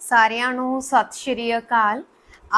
ਸਾਰਿਆਂ ਨੂੰ ਸਤਿ ਸ਼੍ਰੀ ਅਕਾਲ।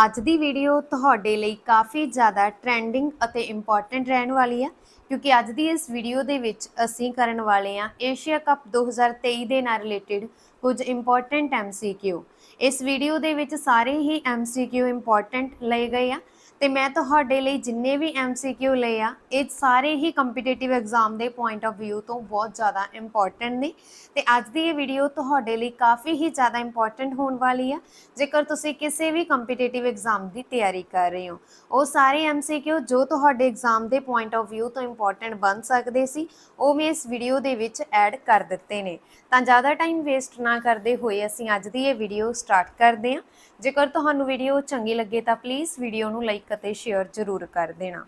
ਅੱਜ ਦੀ ਵੀਡੀਓ ਤੁਹਾਡੇ ਲਈ ਕਾਫੀ ਜ਼ਿਆਦਾ ਟ੍ਰੈਂਡਿੰਗ ਅਤੇ ਇੰਪੋਰਟੈਂਟ ਰਹਿਣ ਵਾਲੀ ਹੈ ਕਿਉਂਕਿ ਅੱਜ ਦੀ ਇਸ ਵੀਡੀਓ ਦੇ ਵਿੱਚ ਅਸੀਂ ਕਰਨ ਵਾਲੇ ਹਾਂ ਏਸ਼ੀਆ ਕੱਪ 2023 ਦੇ ਨਾਲ ਰਿਲੇਟਡ ਕੁਝ ਇੰਪੋਰਟੈਂਟ ਐਮਸੀਕਿਊ ਇਸ ਵੀਡੀਓ ਦੇ ਵਿੱਚ ਸਾਰੇ ਹੀ ਐਮਸੀਕਿਊ ਇੰਪੋਰਟੈਂਟ ਲਏ ਗਏ ਆ। ਤੇ ਮੈਂ ਤੁਹਾਡੇ ਲਈ ਜਿੰਨੇ ਵੀ ਐਮਸੀਕਿਊ ਲਏ ਆ, ਇਹ ਸਾਰੇ ਹੀ ਕੰਪੀਟੀਟਿਵ ਐਗਜ਼ਾਮ ਦੇ ਪੁਆਇੰਟ ਆਫ View ਤੋਂ ਬਹੁਤ ਜ਼ਿਆਦਾ ਇੰਪੋਰਟੈਂਟ ਨੇ। ਤੇ ਅੱਜ ਦੀ ਇਹ ਵੀਡੀਓ ਤੁਹਾਡੇ ਲਈ ਕਾਫੀ ਹੀ ਜ਼ਿਆਦਾ ਇੰਪੋਰਟੈਂਟ ਹੋਣ ਵਾਲੀ ਆ। ਜੇਕਰ ਤੁਸੀਂ ਕਿਸੇ ਵੀ ਕੰਪੀਟੀਟਿਵ ਐਗਜ਼ਾਮ ਦੀ ਤਿਆਰੀ ਕਰ ਰਹੇ ਹੋ, ਉਹ ਸਾਰੇ ਐਮਸੀਕਿਊ ਜੋ ਤੁਹਾਡੇ ਐਗਜ਼ਾਮ ਦੇ ਪੁਆਇੰਟ ਆਫ View ਤੋਂ ਇੰਪੋਰਟੈਂਟ ਬਣ ਸਕਦੇ ਸੀ, ਉਹ ਮੈਂ ਇਸ ਵੀਡੀਓ ਦੇ ਵਿੱਚ ਐਡ ਕਰ ਦਿੱਤੇ ਨੇ। ਤਾਂ ਜ਼ਿਆਦਾ ਟਾਈਮ ਵੇਸਟ ਨਾ ਕਰਦੇ ਹੋਏ ਅਸੀਂ ਅੱਜ ਦੀ ਇਹ ਵੀਡੀਓ ਸਟਾਰਟ ਕਰਦੇ ਹਾਂ। ਜੇਕਰ ਤੁਹਾਨੂੰ ਵੀਡੀਓ ਚੰਗੀ ਲੱਗੇ ਤਾਂ ਪਲੀਜ਼ ਵੀਡੀਓ ਨੂੰ ਲਾਈਕ ਅਤੇ ਸ਼ੇਅਰ ਜ਼ਰੂਰ ਕਰ ਦੇਣਾ।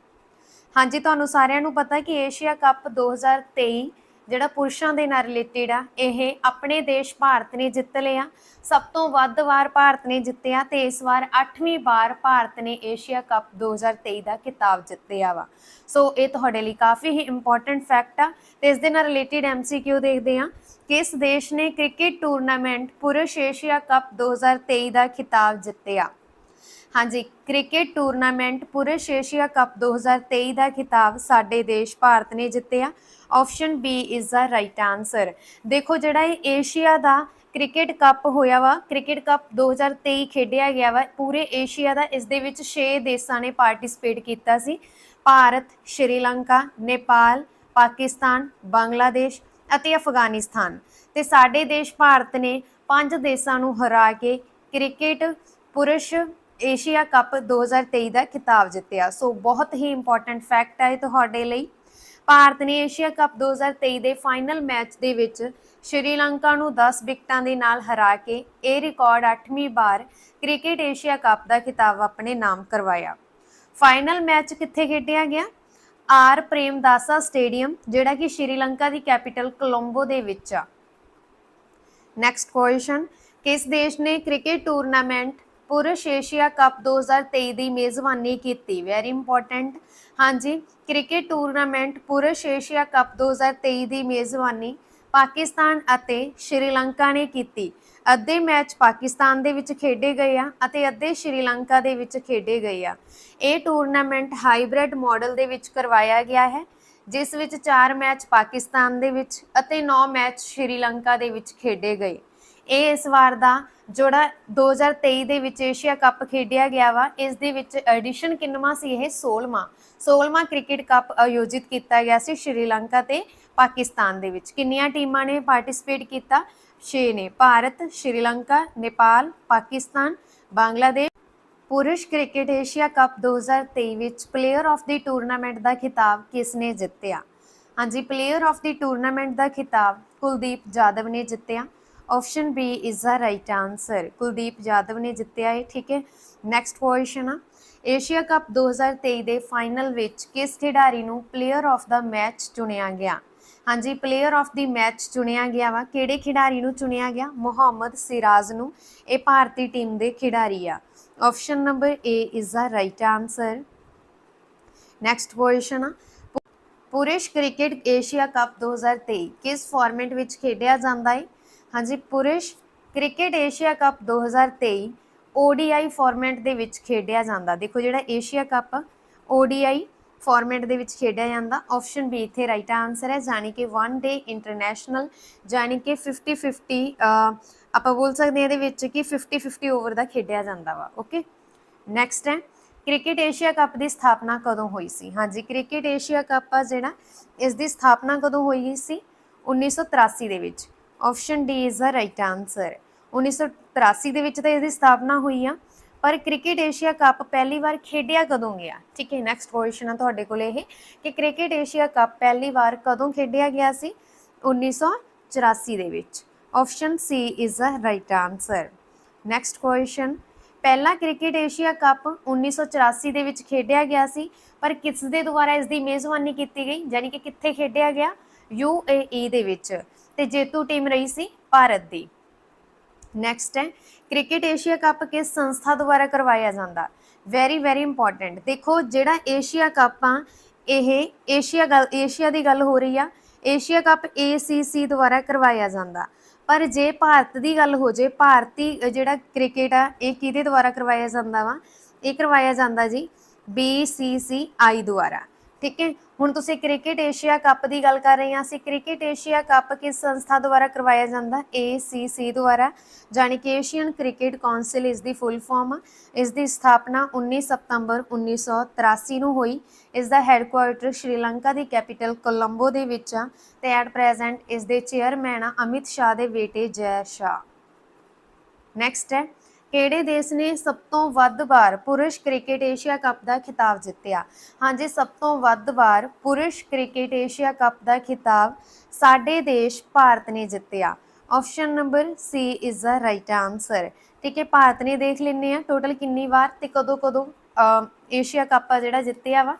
ਹਾਂਜੀ, ਤੁਹਾਨੂੰ ਸਾਰਿਆਂ ਨੂੰ ਪਤਾ ਕਿ ਏਸ਼ੀਆ ਕੱਪ 2023 ਜਿਹੜਾ ਪੁਰਸ਼ਾਂ ਦੇ ਨਾਲ ਰਿਲੇਟਡ ਆ, ਇਹ ਆਪਣੇ ਦੇਸ਼ ਭਾਰਤ ਨੇ ਜਿੱਤ ਲਿਆ। ਸਭ ਤੋਂ ਵੱਧ ਵਾਰ ਭਾਰਤ ਨੇ ਜਿੱਤਿਆ ਤੇ ਇਸ ਵਾਰ 8ਵੀਂ ਵਾਰ ਭਾਰਤ ਨੇ ਏਸ਼ੀਆ ਕੱਪ 2023 ਦਾ ਖਿਤਾਬ ਜਿੱਤਿਆ ਵਾ। ਸੋ ਇਹ ਤੁਹਾਡੇ ਲਈ ਕਾਫੀ ਹੀ ਇੰਪੋਰਟੈਂਟ ਫੈਕਟ ਆ ਤੇ ਇਸ ਦੇ ਨਾਲ ਰਿਲੇਟਡ ਐਮਸੀਕਿਊ ਦੇਖਦੇ ਆ ਕਿਸ ਦੇਸ਼ ਨੇ ਕ੍ਰਿਕਟ ਟੂਰਨਾਮੈਂਟ ਪੁਰਸ਼ ਏਸ਼ੀਆ ਕੱਪ 2023 ਦਾ ਖਿਤਾਬ ਜਿੱਤਿਆ। ਹਾਂਜੀ, ਕ੍ਰਿਕਟ ਟੂਰਨਾਮੈਂਟ ਪੁਰਸ਼ ਏਸ਼ੀਆ ਕੱਪ 2023 ਦਾ ਖਿਤਾਬ ਸਾਡੇ ਦੇਸ਼ ਭਾਰਤ ਨੇ ਜਿੱਤਿਆ। Option B is the right answer ਦੇਖੋ ਜਿਹੜਾ ਇਹ ਏਸ਼ੀਆ ਦਾ ਕ੍ਰਿਕਟ ਕੱਪ ਹੋਇਆ ਵਾ, ਕ੍ਰਿਕਟ ਕੱਪ 2023 ਖੇਡਿਆ ਗਿਆ ਵਾ, ਪੂਰੇ ਏਸ਼ੀਆ ਦਾ ਇਸ ਦੇ ਵਿੱਚ 6 ਦੇਸ਼ਾਂ ਨੇ ਪਾਰਟਿਸਿਪੇਟ ਕੀਤਾ ਸੀ। ਭਾਰਤ, ਸ਼੍ਰੀਲੰਕਾ, ਨੇਪਾਲ, ਪਾਕਿਸਤਾਨ, ਬੰਗਲਾਦੇਸ਼ ਅਤੇ ਅਫਗਾਨਿਸਤਾਨ। ਤੇ ਸਾਡੇ ਦੇਸ਼ ਭਾਰਤ ਨੇ ਪੰਜ ਦੇਸ਼ਾਂ ਨੂੰ ਹਰਾ ਕੇ ਕ੍ਰਿਕਟ ਪੁਰਸ਼ ਏਸ਼ੀਆ ਕੱਪ 2023 ਦਾ ਖਿਤਾਬ ਜਿੱਤਿਆ। ਸੋ ਬਹੁਤ ਹੀ ਇੰਪੋਰਟੈਂਟ ਫੈਕਟ ਹੈ ਤੁਹਾਡੇ ਲਈ। ਭਾਰਤ ਨੇ ਏਸ਼ੀਆ ਕੱਪ 2023 ਦੇ ਫਾਈਨਲ ਮੈਚ ਦੇ ਵਿੱਚ ਸ਼੍ਰੀਲੰਕਾ ਨੂੰ 10 ਵਿਕਟਾਂ ਦੇ ਨਾਲ ਹਰਾ ਕੇ ਇਹ ਰਿਕਾਰਡ 8ਵੀਂ ਵਾਰ ਕ੍ਰਿਕਟ ਏਸ਼ੀਆ ਕੱਪ ਦਾ ਖਿਤਾਬ ਆਪਣੇ ਨਾਮ ਕਰਵਾਇਆ। ਫਾਈਨਲ ਮੈਚ ਕਿੱਥੇ ਖੇਡਿਆ ਗਿਆ? ਆਰ ਪ੍ਰੇਮਦਾਸਾ ਸਟੇਡੀਅਮ, ਜਿਹੜਾ ਕਿ ਸ਼੍ਰੀਲੰਕਾ ਦੀ ਕੈਪੀਟਲ ਕੋਲੰਬੋ ਦੇ ਵਿੱਚ ਆ। ਨੈਕਸਟ ਕੁਐਸਚਨ ਕਿਸ ਦੇਸ਼ ਨੇ ਕ੍ਰਿਕਟ ਟੂਰਨਾਮੈਂਟ ਪੁਰਸ਼ ਏਸ਼ੀਆ ਕੱਪ 2023 ਦੀ ਮੇਜ਼ਬਾਨੀ ਕੀਤੀ। ਵੈਰੀ ਇੰਪੋਰਟੈਂਟ ਹਾਂਜੀ, ਕ੍ਰਿਕਟ ਟੂਰਨਾਮੈਂਟ ਪੁਰਸ਼ ਏਸ਼ੀਆ ਕੱਪ 2023 ਦੀ ਮੇਜ਼ਬਾਨੀ ਪਾਕਿਸਤਾਨ ਅਤੇ ਸ਼੍ਰੀਲੰਕਾ ਨੇ ਕੀਤੀ। ਅੱਧੇ ਮੈਚ ਪਾਕਿਸਤਾਨ ਦੇ ਵਿੱਚ ਖੇਡੇ ਗਏ ਆ ਅਤੇ ਅੱਧੇ ਸ਼੍ਰੀਲੰਕਾ ਦੇ ਵਿੱਚ ਖੇਡੇ ਗਏ ਆ। ਇਹ ਟੂਰਨਾਮੈਂਟ ਹਾਈਬ੍ਰਿਡ ਮਾਡਲ ਦੇ ਵਿੱਚ ਕਰਵਾਇਆ ਗਿਆ ਹੈ, ਜਿਸ ਵਿੱਚ 4 ਮੈਚ ਪਾਕਿਸਤਾਨ ਦੇ ਵਿੱਚ ਅਤੇ 9 ਮੈਚ ਸ਼੍ਰੀਲੰਕਾ ਦੇ ਵਿੱਚ ਖੇਡੇ ਗਏ। ਇਹ ਇਸ ਵਾਰ ਦਾ ਜਿਹੜਾ 2023 ਦੇ ਵਿੱਚ ਏਸ਼ੀਆ ਕੱਪ ਖੇਡਿਆ ਗਿਆ ਵਾ। ਇਸ ਦੇ ਵਿੱਚ ਐਡੀਸ਼ਨ ਕਿੰਨਵਾਂ ਸੀ ਇਹ? 16ਵਾਂ 16ਵਾਂ ਕ੍ਰਿਕਟ ਕੱਪ ਆਯੋਜਿਤ ਕੀਤਾ ਗਿਆ ਸੀ ਸ਼੍ਰੀਲੰਕਾ ਤੇ ਪਾਕਿਸਤਾਨ ਦੇ ਵਿੱਚ। ਕਿੰਨੀਆਂ ਟੀਮਾਂ ਨੇ ਪਾਰਟਿਸਿਪੇਟ ਕੀਤਾ? 6 ਨੇ। ਭਾਰਤ, ਸ਼੍ਰੀਲੰਕਾ, ਨੇਪਾਲ, ਪਾਕਿਸਤਾਨ, ਬੰਗਲਾਦੇਸ਼। ਪੁਰਸ਼ ਕ੍ਰਿਕਟ ਏਸ਼ੀਆ ਕੱਪ 2023 ਵਿੱਚ ਪਲੇਅਰ ਆਫ ਦੀ ਟੂਰਨਾਮੈਂਟ ਦਾ ਖਿਤਾਬ ਕਿਸ ਨੇ ਜਿੱਤਿਆ? ਹਾਂਜੀ ਪਲੇਅਰ ਆਫ ਦੀ ਟੂਰਨਾਮੈਂਟ ਦਾ ਖਿਤਾਬ ਕੁਲਦੀਪ ਜਾਦਵ ਨੇ ਜਿੱਤਿਆ। Option B is the right answer Kuldeep Yadav ਨੇ ਜਿੱਤਿਆ ਹੈ ਠੀਕ ਹੈ ਨੈਕਸਟ ਕੁਐਸਚਨ ਆ ਏਸ਼ੀਆ ਕੱਪ 2023 ਦੇ ਫਾਈਨਲ ਵਿੱਚ ਕਿਸ ਖਿਡਾਰੀ ਨੂੰ ਪਲੇਅਰ ਆਫ ਦਾ ਮੈਚ ਚੁਣਿਆ ਗਿਆ? ਹਾਂਜੀ ਪਲੇਅਰ ਆਫ ਦੀ ਮੈਚ ਚੁਣਿਆ ਗਿਆ ਵਾ। ਕਿਹੜੇ ਖਿਡਾਰੀ ਨੂੰ ਚੁਣਿਆ ਗਿਆ? ਮੁਹੰਮਦ ਸਿਰਾਜ ਨੂੰ। ਇਹ ਭਾਰਤੀ ਟੀਮ ਦੇ ਖਿਡਾਰੀ ਆ। Option number A is the right answer next question ਆ। ਪੁਰਸ਼ ਕ੍ਰਿਕਟ ਏਸ਼ੀਆ ਕੱਪ 2023 ਕਿਸ ਫਾਰਮੈਟ ਵਿੱਚ ਖੇਡਿਆ ਜਾਂਦਾ ਹੈ? ਹਾਂਜੀ, ਪੁਰਸ਼ cricket Asia cup 2023 ODI format ਦੇ ਵਿੱਚ ਖੇਡਿਆ ਜਾਂਦਾ। ਦੇਖੋ ਜਿਹੜਾ ਏਸ਼ੀਆ ਕੱਪ ODI ਫਾਰਮੈਟ ਦੇ ਵਿੱਚ ਖੇਡਿਆ ਜਾਂਦਾ। ਆਪਸ਼ਨ ਬੀ ਇੱਥੇ ਰਾਈਟ ਆਨਸਰ ਹੈ ਜਾਨੀ ਕਿ ਵਨ ਡੇ ਇੰਟਰਨੈਸ਼ਨਲ ਜਾਨੀ ਕਿ 50 50 ਆਪਾਂ ਬੋਲ ਸਕਦੇ ਹਾਂ ਇਹਦੇ ਵਿੱਚ ਕਿ 50 50 ਓਵਰ ਦਾ ਖੇਡਿਆ ਜਾਂਦਾ ਵਾ ਓਕੇ ਨੈਕਸਟ ਹੈ, ਕ੍ਰਿਕਟ ਏਸ਼ੀਆ ਕੱਪ ਦੀ ਸਥਾਪਨਾ ਕਦੋਂ ਹੋਈ ਸੀ? ਹਾਂਜੀ, ਕ੍ਰਿਕਟ ਏਸ਼ੀਆ ਕੱਪ ਆ ਜਿਹੜਾ, ਇਸ ਦੀ ਸਥਾਪਨਾ ਕਦੋਂ ਹੋਈ ਸੀ? 1983 ਦੇ ਵਿੱਚ। Option D is the right answer 1983 ਦੇ ਵਿੱਚ ਤਾਂ ਇਸ ਦੀ ਸਥਾਪਨਾ ਹੋਈ ਆ, ਪਰ ਕ੍ਰਿਕਟ ਏਸ਼ੀਆ ਕੱਪ ਪਹਿਲੀ ਵਾਰ ਖੇਡਿਆ ਕਦੋਂ ਗਿਆ? ਠੀਕ ਹੈ ਨੈਕਸਟ ਕੁਐਸਚਨ ਆ ਤੁਹਾਡੇ ਕੋਲ ਇਹ, ਕਿ ਕ੍ਰਿਕਟ ਏਸ਼ੀਆ ਕੱਪ ਪਹਿਲੀ ਵਾਰ ਕਦੋਂ ਖੇਡਿਆ ਗਿਆ ਸੀ? 1984 ਦੇ ਵਿੱਚ। Option C is the right answer next question ਪਹਿਲਾ ਕ੍ਰਿਕਟ ਏਸ਼ੀਆ ਕੱਪ 1984 ਦੇ ਵਿੱਚ ਖੇਡਿਆ ਗਿਆ ਸੀ, ਪਰ ਕਿਸ ਦੇ ਦੁਆਰਾ ਇਸ ਦੀ ਮੇਜ਼ਬਾਨੀ ਕੀਤੀ ਗਈ? ਯਾਨੀ ਕਿ ਕਿੱਥੇ ਖੇਡਿਆ ਗਿਆ? UAE ਦੇ ਵਿੱਚ। ਤੇ ਜੇਤੂ ਟੀਮ ਰਹੀ ਸੀ ਭਾਰਤ ਦੀ। ਨੈਕਸਟ ਹੈ, ਕ੍ਰਿਕਟ ਏਸ਼ੀਆ ਕੱਪ ਕਿਸ ਸੰਸਥਾ ਦੁਆਰਾ ਕਰਵਾਇਆ ਜਾਂਦਾ? ਵੈਰੀ ਵੈਰੀ ਇੰਪੋਰਟੈਂਟ ਦੇਖੋ, ਜਿਹੜਾ ਏਸ਼ੀਆ ਕੱਪ ਆ, ਇਹ ਏਸ਼ੀਆ ਗੱਲ, ਏਸ਼ੀਆ ਦੀ ਗੱਲ ਹੋ ਰਹੀ ਆ, ਏਸ਼ੀਆ ਕੱਪ ACC ਦੁਆਰਾ ਕਰਵਾਇਆ ਜਾਂਦਾ। ਪਰ ਜੇ ਭਾਰਤ ਦੀ ਗੱਲ ਹੋ ਜੇ, ਭਾਰਤੀ ਜਿਹੜਾ ਕ੍ਰਿਕਟ ਆ, ਇਹ ਕਿਹਦੇ ਦੁਆਰਾ ਕਰਵਾਇਆ ਜਾਂਦਾ ਵਾ? ਇਹ ਕਰਵਾਇਆ ਜਾਂਦਾ ਜੀ BCCI ਦੁਆਰਾ। ਠੀਕ ਹੈ? ਹੁਣ ਤੁਸੀਂ ਕ੍ਰਿਕਟ ਏਸ਼ੀਆ ਕੱਪ ਦੀ ਗੱਲ ਕਰ ਰਹੇ ਹਾਂ। ਅਸੀਂ ਕ੍ਰਿਕਟ ਏਸ਼ੀਆ ਕੱਪ ਕਿਸ ਸੰਸਥਾ ਦੁਆਰਾ ਕਰਵਾਇਆ ਜਾਂਦਾ? ACC ਦੁਆਰਾ। ਜਾਣੀ ਕਿ ਏਸ਼ੀਅਨ ਕ੍ਰਿਕਟ ਕਾਉਂਸਲ ਇਸ ਦੀ ਫੁੱਲ ਫਾਰਮ ਇਸ ਦੀ ਸਥਾਪਨਾ 19 ਸਤੰਬਰ 1983 ਨੂੰ ਹੋਈ। ਇਸ ਦਾ ਹੈੱਡਕੁਆਰਟਰ ਸ਼੍ਰੀਲੰਕਾ ਦੀ ਕੈਪੀਟਲ ਕੋਲੰਬੋ ਦੇ ਵਿੱਚ ਆ। ਤੇ ਐਟ ਪ੍ਰੈਜ਼ੈਂਟ ਇਸ ਦੇ ਚੇਅਰਮੈਨ ਆ ਅਮਿਤ ਸ਼ਾਹ ਦੇ ਬੇਟੇ ਜੈ ਸ਼ਾਹ। ਨੈਕਸਟ ਹੈ। ਕਿਹੜੇ ਦੇਸ਼ ਨੇ ਸਭ ਤੋਂ ਵੱਧ ਵਾਰ ਪੁਰਸ਼ ਕ੍ਰਿਕਟ ਏਸ਼ੀਆ ਕੱਪ ਦਾ ਖਿਤਾਬ ਜਿੱਤਿਆ? ਹਾਂਜੀ, ਸਭ ਤੋਂ ਵੱਧ ਵਾਰ ਪੁਰਸ਼ ਕ੍ਰਿਕਟ ਏਸ਼ੀਆ ਕੱਪ ਦਾ ਖਿਤਾਬ ਸਾਡੇ ਦੇਸ਼ ਭਾਰਤ ਨੇ ਜਿੱਤਿਆ। Option number C is the right answer ਠੀਕ ਹੈ, ਭਾਰਤ ਨੇ ਦੇਖ ਲੈਨੇ ਆ ਟੋਟਲ ਕਿੰਨੀ ਵਾਰ ਤੇ ਕਦੋਂ ਕਦੋਂ ਏਸ਼ੀਆ ਕੱਪ ਆ ਜਿਹੜਾ ਜਿੱਤਿਆ ਵਾ।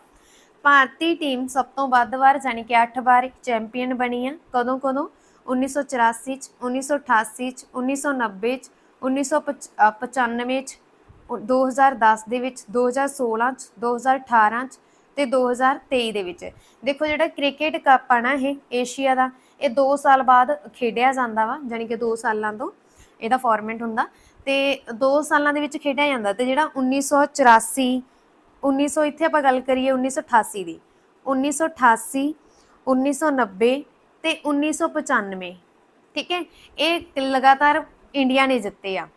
ਭਾਰਤੀ ਟੀਮ ਸਭ ਤੋਂ ਵੱਧ ਵਾਰ ਯਾਨੀ ਕਿ 8 ਵਾਰ ਚੈਂਪੀਅਨ ਬਣੀ ਆ। ਕਦੋਂ ਕਦੋਂ? 1984 ਚ 1988 ਚ 1990 ਚ 1995 ਚ 2010 ਦੇ ਵਿੱਚ 2016 ਚ 2018 ਚ ਤੇ 2023 ਦੇ ਵਿੱਚ। ਦੇਖੋ ਜਿਹੜਾ ਕ੍ਰਿਕਟ ਕੱਪ ਆ ਨਾ ਇਹ, ਏਸ਼ੀਆ ਦਾ, ਇਹ 2 ਸਾਲ ਬਾਅਦ ਖੇਡਿਆ ਜਾਂਦਾ ਵਾ ਯਾਨੀ ਕਿ 2 ਸਾਲਾਂ ਤੋਂ ਇਹਦਾ ਫਾਰਮੈਟ ਹੁੰਦਾ ਤੇ 2 ਸਾਲਾਂ ਦੇ ਵਿੱਚ ਖੇਡਿਆ ਜਾਂਦਾ ਤੇ ਜਿਹੜਾ 1984 1900 ਇੱਥੇ ਆਪਾਂ ਗੱਲ ਕਰੀਏ 1988 ਦੀ 1988 1990 ਤੇ 1995 ਠੀਕ ਹੈ? ਇਹ ਲਗਾਤਾਰ ਇੰਡੀਆ ਨੇ ਜਿੱਤੇ ਆ।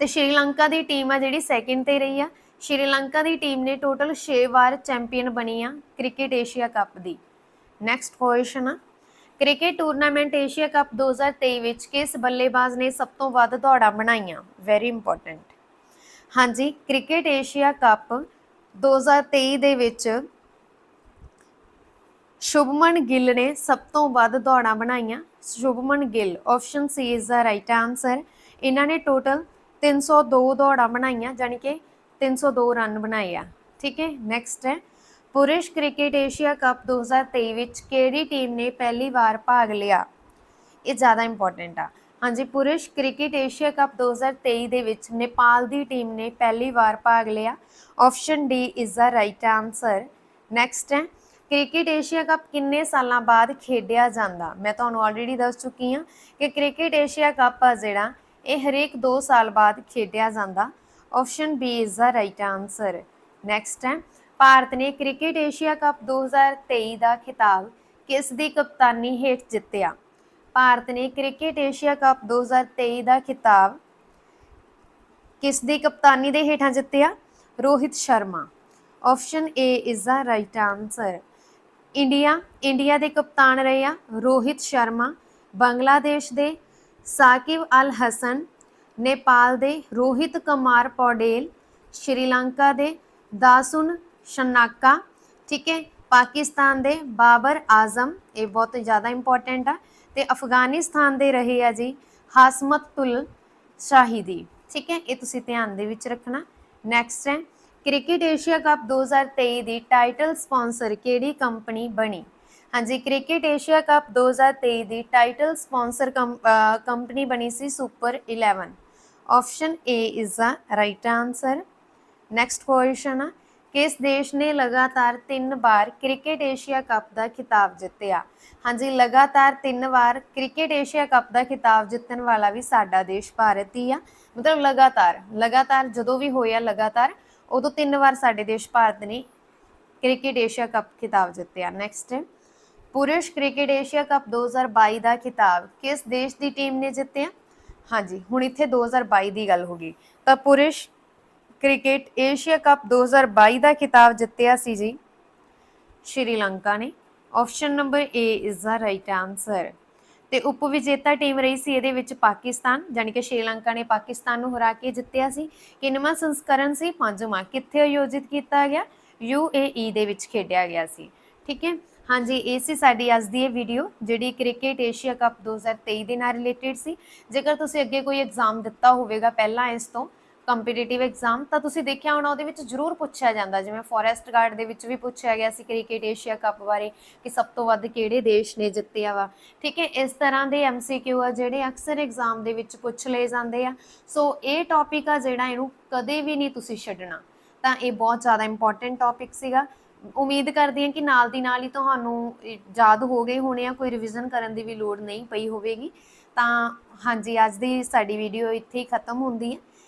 ਤੇ ਸ਼੍ਰੀਲੰਕਾ ਦੀ ਟੀਮ ਆ ਜਿਹੜੀ ਸੈਕਿੰਡ ਤੇ ਰਹੀ ਆ। ਸ਼੍ਰੀਲੰਕਾ ਦੀ ਟੀਮ ਨੇ ਟੋਟਲ 6 ਵਾਰ ਚੈਂਪੀਅਨ ਬਣੀ ਆ ਕ੍ਰਿਕਟ ਏਸ਼ੀਆ ਕੱਪ ਦੀ। ਨੈਕਸਟ ਕੁਐਸਚਨ ਆ। ਕ੍ਰਿਕਟ ਟੂਰਨਾਮੈਂਟ ਏਸ਼ੀਆ ਕੱਪ 2023 ਵਿੱਚ ਕਿਸ ਬੱਲੇਬਾਜ਼ ਨੇ ਸਭ ਤੋਂ ਵੱਧ ਦੌੜਾਂ ਬਣਾਈਆਂ? ਵੈਰੀ ਇੰਪੋਰਟੈਂਟ ਹਾਂਜੀ ਕ੍ਰਿਕਟ ਏਸ਼ੀਆ ਕੱਪ 2023 ਦੇ ਵਿੱਚ ਸ਼ੁਭਮਨ ਗਿੱਲ ਨੇ ਸਭ ਤੋਂ ਵੱਧ ਦੌੜਾਂ ਬਣਾਈਆਂ। Shubman Gill option C is the right answer ਇਹਨਾਂ ਨੇ ਟੋਟਲ 302 ਦੌੜਾਂ ਬਣਾਈਆਂ ਜਾਨੀ ਕਿ 302 ਰਨ ਬਣਾਏ ਆ। ਠੀਕ ਹੈ ਨੈਕਸਟ ਹੈ। ਪੁਰਸ਼ ਕ੍ਰਿਕਟ ਏਸ਼ੀਆ ਕੱਪ 2023 ਵਿੱਚ ਕਿਹੜੀ ਟੀਮ ਨੇ ਪਹਿਲੀ ਵਾਰ ਭਾਗ ਲਿਆ? ਇਹ ਜ਼ਿਆਦਾ ਇੰਪੋਰਟੈਂਟ ਆ। ਹਾਂਜੀ, ਪੁਰਸ਼ ਕ੍ਰਿਕਟ ਏਸ਼ੀਆ ਕੱਪ 2023 ਦੇ ਵਿੱਚ ਨੇਪਾਲ ਦੀ ਟੀਮ ਨੇ ਪਹਿਲੀ ਵਾਰ ਭਾਗ ਲਿਆ। Option D is the right answer next ਹੈ। ਕ੍ਰਿਕਟ ਏਸ਼ੀਆ ਕੱਪ ਕਿੰਨੇ ਸਾਲਾਂ ਬਾਅਦ ਖੇਡਿਆ ਜਾਂਦਾ? ਮੈਂ ਤੁਹਾਨੂੰ ਆਲਰੇਡੀ ਦੱਸ ਚੁੱਕੀ ਹਾਂ ਕਿ ਕ੍ਰਿਕਟ ਏਸ਼ੀਆ ਕੱਪ ਆ ਜਿਹੜਾ, ਇਹ ਹਰੇਕ 2 ਸਾਲ ਬਾਅਦ ਖੇਡਿਆ ਜਾਂਦਾ। Option B is the right answer next ਹੈ, ਭਾਰਤ ਨੇ ਕ੍ਰਿਕਟ ਏਸ਼ੀਆ ਕੱਪ 2023 ਦਾ ਖਿਤਾਬ ਕਿਸ ਦੀ ਕਪਤਾਨੀ ਹੇਠ ਜਿੱਤਿਆ? ਭਾਰਤ ਨੇ ਕ੍ਰਿਕਟ ਏਸ਼ੀਆ ਕੱਪ 2023 ਦਾ ਖਿਤਾਬ ਕਿਸ ਦੀ ਕਪਤਾਨੀ ਦੇ ਹੇਠਾਂ ਜਿੱਤਿਆ? Rohit Sharma. Option A is the right answer India India ਦੇ ਕਪਤਾਨ ਰਹੇ ਆ ਰੋਹਿਤ ਸ਼ਰਮਾ, ਬੰਗਲਾਦੇਸ਼ ਦੇ ਸਾਕਿਬ ਅਲ ਹਸਨ, ਨੇਪਾਲ ਦੇ ਰੋਹਿਤ ਕੁਮਾਰ ਪੌਡੇਲ, ਸ਼੍ਰੀਲੰਕਾ ਦੇ ਦਾਸੁਨ ਸ਼ਨਾਕਾ, ਠੀਕ ਹੈ, ਪਾਕਿਸਤਾਨ ਦੇ ਬਾਬਰ ਆਜ਼ਮ, ਇਹ ਬਹੁਤ ਜ਼ਿਆਦਾ ਇੰਪੋਰਟੈਂਟ ਆ, ਤੇ ਅਫਗਾਨਿਸਤਾਨ ਦੇ ਰਹੇ ਆ ਜੀ ਹਾਸਮਤ ਤੁਲ ਸ਼ਾਹੀਦੀ, ਠੀਕ ਹੈ, ਇਹ ਤੁਸੀਂ ਧਿਆਨ ਦੇ ਵਿੱਚ ਰੱਖਣਾ ਨੈਕਸਟ ਹੈ। ਕ੍ਰਿਕਟ ਏਸ਼ੀਆ ਕੱਪ 2023 ਦੀ ਟਾਈਟਲ ਸਪਾਂਸਰ ਕਿਹੜੀ ਕੰਪਨੀ ਬਣੀ? ਹਾਂਜੀ, ਕ੍ਰਿਕਟ ਏਸ਼ੀਆ ਕੱਪ 2023 ਦੀ ਟਾਈਟਲ ਸਪਾਂਸਰ ਕੰਪਨੀ ਬਣੀ ਸੀ super 11 option A is the right answer next question ਆ। ਕਿਸ ਦੇਸ਼ ਨੇ ਲਗਾਤਾਰ 3 ਵਾਰ ਕ੍ਰਿਕਟ ਏਸ਼ੀਆ ਕੱਪ ਦਾ ਖਿਤਾਬ ਜਿੱਤਿਆ? ਹਾਂਜੀ, ਲਗਾਤਾਰ 3 ਵਾਰ ਕ੍ਰਿਕਟ ਏਸ਼ੀਆ ਕੱਪ ਦਾ ਖਿਤਾਬ ਜਿੱਤਣ ਵਾਲਾ ਵੀ ਸਾਡਾ ਦੇਸ਼ ਭਾਰਤ ਹੀ ਆ। ਮਤਲਬ ਲਗਾਤਾਰ ਲਗਾਤਾਰ ਜਦੋਂ ਵੀ ਹੋਇਆ ਲਗਾਤਾਰ ਉਦੋਂ ਤਿੰਨ ਵਾਰ ਸਾਡੇ ਦੇਸ਼ ਭਾਰਤ ਨੇ ਕ੍ਰਿਕਟ ਏਸ਼ੀਆ ਕੱਪ ਖਿਤਾਬ ਜਿੱਤਿਆ। ਨੈਕਸਟ ਹੈ ਪੁਰਸ਼ ਕ੍ਰਿਕਟ ਏਸ਼ੀਆ ਕੱਪ 2022 ਦਾ ਖਿਤਾਬ ਕਿਸ ਦੇਸ਼ ਦੀ ਟੀਮ ਨੇ ਜਿੱਤਿਆ? ਹਾਂਜੀ, ਹੁਣ ਇੱਥੇ 2022 ਦੀ ਗੱਲ ਹੋ ਗਈ। ਤਾਂ ਪੁਰਸ਼ ਕ੍ਰਿਕਟ ਏਸ਼ੀਆ ਕੱਪ 2022 ਦਾ ਖਿਤਾਬ ਜਿੱਤਿਆ ਸੀ ਜੀ। ਸ਼੍ਰੀਲੰਕਾ ਨੇ। Option number A is the right answer ਤੇ ਉਪ ਵਿਜੇਤਾ ਟੀਮ ਰਹੀ ਸੀ ਇਹਦੇ ਵਿੱਚ ਪਾਕਿਸਤਾਨ ਜਾਨੀ ਕਿ ਸ਼੍ਰੀਲੰਕਾ ਨੇ ਪਾਕਿਸਤਾਨ ਨੂੰ ਹਰਾ ਕੇ ਜਿੱਤਿਆ ਸੀ। ਕਿੰਨਵਾਂ ਸੰਸਕਰਨ ਸੀ, ਪੰਜਵਾਂ। ਕਿੱਥੇ ਆਯੋਜਿਤ ਕੀਤਾ ਗਿਆ? UAE ਦੇ ਵਿੱਚ ਖੇਡਿਆ ਗਿਆ ਸੀ। ਠੀਕ ਹੈ? ਹਾਂਜੀ, ਇਹ ਸੀ ਸਾਡੀ ਅੱਜ ਦੀ ਇਹ ਵੀਡੀਓ, ਜਿਹੜੀ ਕ੍ਰਿਕਟ ਏਸ਼ੀਆ ਕੱਪ 2023 ਦੇ ਨਾਲ ਰਿਲੇਟਡ ਸੀ। ਜੇਕਰ ਤੁਸੀਂ ਅੱਗੇ ਕੋਈ ਐਗਜ਼ਾਮ ਦਿੱਤਾ ਹੋਵੇਗਾ ਪਹਿਲਾਂ ਇਸ ਤੋਂ ਕੰਪੀਟੀਟਿਵ ਐਗਜ਼ਾਮ ਤਾਂ ਤੁਸੀਂ ਦੇਖਿਆ ਹੋਣਾ ਉਹਦੇ ਵਿੱਚ ਜ਼ਰੂਰ ਪੁੱਛਿਆ ਜਾਂਦਾ, ਜਿਵੇਂ ਫੋਰੈਸਟ ਗਾਰਡ ਦੇ ਵਿੱਚ ਵੀ ਪੁੱਛਿਆ ਗਿਆ ਸੀ ਕ੍ਰਿਕਟ ਏਸ਼ੀਆ ਕੱਪ ਬਾਰੇ ਕਿ ਸਭ ਤੋਂ ਵੱਧ ਕਿਹੜੇ ਦੇਸ਼ ਨੇ ਜਿੱਤਿਆ ਵਾ। ਠੀਕ ਹੈ, ਇਸ ਤਰ੍ਹਾਂ ਦੇ ਐਮਸੀਕਿਊ ਆ ਜਿਹੜੇ ਅਕਸਰ ਐਗਜ਼ਾਮ ਦੇ ਵਿੱਚ ਪੁੱਛ ਲਏ ਜਾਂਦੇ ਆ। ਸੋ ਇਹ ਟੌਪਿਕ ਆ ਜਿਹੜਾ ਇਹਨੂੰ ਕਦੇ ਵੀ ਨਹੀਂ ਤੁਸੀਂ ਛੱਡਣਾ। ਤਾਂ ਇਹ ਬਹੁਤ ਜ਼ਿਆਦਾ ਇੰਪੋਰਟੈਂਟ ਟੌਪਿਕ ਸੀਗਾ। ਉਮੀਦ ਕਰਦੀ ਹਾਂ ਕਿ ਨਾਲ ਦੀ ਨਾਲ ਹੀ ਤੁਹਾਨੂੰ ਯਾਦ ਹੋ ਗਏ ਹੋਣੇ ਆ, ਕੋਈ ਰਿਵੀਜ਼ਨ ਕਰਨ ਦੀ ਵੀ ਲੋੜ ਨਹੀਂ ਪਈ ਹੋਵੇਗੀ। ਤਾਂ ਹਾਂਜੀ, ਅੱਜ ਦੀ ਸਾਡੀ ਵੀਡੀਓ ਇੱਥੇ ਹੀ ਖਤਮ ਹੁੰਦੀ ਹੈ।